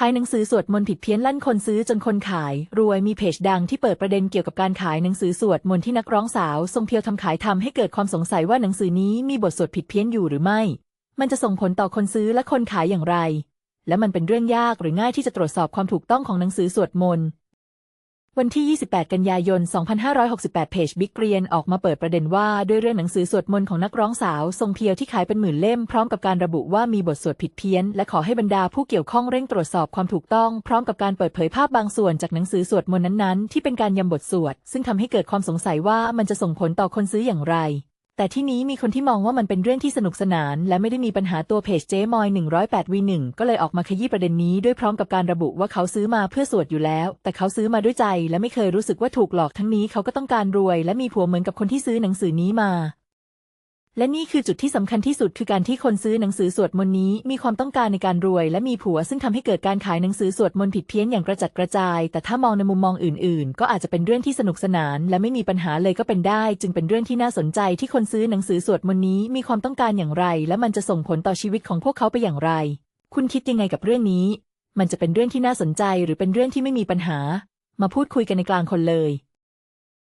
ขายหนังสือสวดมนต์ผิดเพี้ยนลั่นคนซื้อจนคนขาย รวยมีเพจดังที่เปิดประเด็นเกี่ยวกับการขายหนังสือสวดมนต์ที่นักร้องสาว ทรงเพียวทำขายทำให้เกิดความสงสัยว่าหนังสือนี้มีบทสวดผิดเพี้ยนอยู่หรือไม่ มันจะส่งผลต่อคนซื้อและคนขายอย่างไร และมันเป็นเรื่องยากหรือง่ายที่จะตรวจสอบความถูกต้องของหนังสือสวดมนต์ วันที่ 28 กันยายน 2568 เพจบิ๊กเรียนออกมาเปิดประเด็นว่า ด้วยเรื่องหนังสือสวดมนต์ของนักร้องสาว ทรงเพียวที่ขายเป็นหมื่นเล่ม พร้อมกับการระบุว่ามีบทสวดผิดเพี้ยน และขอให้บรรดาผู้เกี่ยวข้องเร่งตรวจสอบความถูกต้อง พร้อมกับการเปิดเผยภาพบางส่วนจากหนังสือสวดมนต์นั้นๆ ที่เป็นการยำบทสวด ซึ่งทำให้เกิดความสงสัยว่ามันจะส่งผลต่อคนซื้ออย่างไร แต่ที่นี้มีคนที่มองว่ามันเป็นเรื่องที่สนุกสนาน และไม่ได้มีปัญหาตัวเพจเจ๊มอย108 v 1 ก็เลยออกมาขยี้ประเด็นนี้ด้วยพร้อมกับการระบุว่าเขาซื้อมาเพื่อสวดอยู่แล้ว แต่เขาซื้อมาด้วยใจและไม่เคยรู้สึกว่าถูกหลอกทั้งนี้เขาก็ต้องการรวย และมีผัวเหมือนกับคนที่ซื้อหนังสือนี้มา และนี่คือจุดที่สำคัญที่สุดคือการที่คนซื้อหนังสือสวดมนต์นี้ มีความต้องการในการรวย และมีผัว ซึ่งทำให้เกิดการขายหนังสือสวดมนต์ผิดเพี้ยนอย่างกระจัดกระจาย แต่ถ้ามองในมุมมองอื่น ๆ ก็อาจจะเป็นเรื่องที่สนุกสนาน และไม่มีปัญหาเลยก็เป็นได้ จึงเป็นเรื่องที่น่าสนใจที่คนซื้อหนังสือสวดมนต์นี้ มีความต้องการอย่างไร และมันจะส่งผลต่อชีวิตของพวกเขาไปอย่างไร คุณคิดยังไงกับเรื่องนี้ มันจะเป็นเรื่องที่น่าสนใจ หรือเป็นเรื่องที่ไม่มีปัญหา มาพูดคุยกันในกลางคนเลย